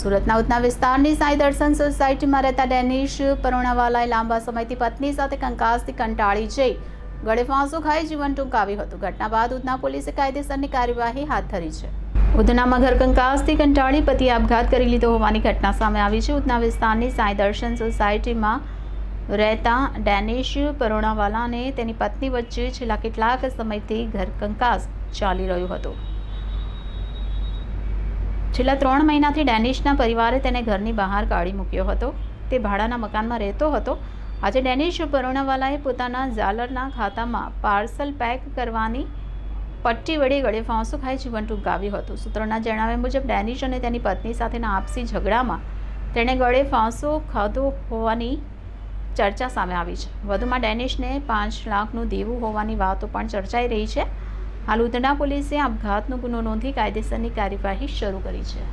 સુરતના ઉધના વિસ્તારની સાંઈ દર્શન સોસાયટીમાં રહેતા ડેનિશ પરોણાવાલાએ લાંબા સમયથી પત્ની સાથે કંકાસથી કંટાળી જઈ ગળે ફાંસો ખાઈ જીવન ટૂંકાવ્યું હતું. ઘટના બાદ ઉધના પોલીસે કાયદેસરની કાર્યવાહી હાથ ધરી છે. ઉધનામાં ઘર કંકાસથી કંટાળી પતિએ આપઘાત કરી લીધો હોવાની ઘટના સામે આવી છે. ઉધના વિસ્તારની સાંઈ દર્શન સોસાયટીમાં રહેતા ડેનિશ પરોણાવાલાને તેની પત્ની વચ્ચે છેલ્લા કેટલાક સમયથી ઘર કંકાસ ચાલી રહ્યું હતું. છેલ્લા ત્રણ મહિનાથી ડેનિશના પરિવારે તેને ઘરની બહાર કાઢી મૂક્યો હતો. તે ભાડાના મકાનમાં રહેતો હતો. આજે ડેનિશ પરુણાવાલાએ પોતાના ઝાલરના ખાતામાં પાર્સલ પેક કરવાની પટ્ટી વડે ગળે ફાંસો ખાઈ જીવન ટૂંકાવ્યું હતું. સૂત્રોના જણાવ્યા મુજબ, ડેનિશ અને તેની પત્ની સાથેના આપસી ઝઘડામાં તેણે ગળે ફાંસો ખાધો હોવાની ચર્ચા સામે આવી છે. વધુમાં ડેનિશને પાંચ લાખનું દેવું હોવાની વાતો પણ ચર્ચાઈ રહી છે. હાલ ઉધના પોલીસે આપઘાતનો ગુનો નોંધી કાયદેસરની કાર્યવાહી શરૂ કરી છે.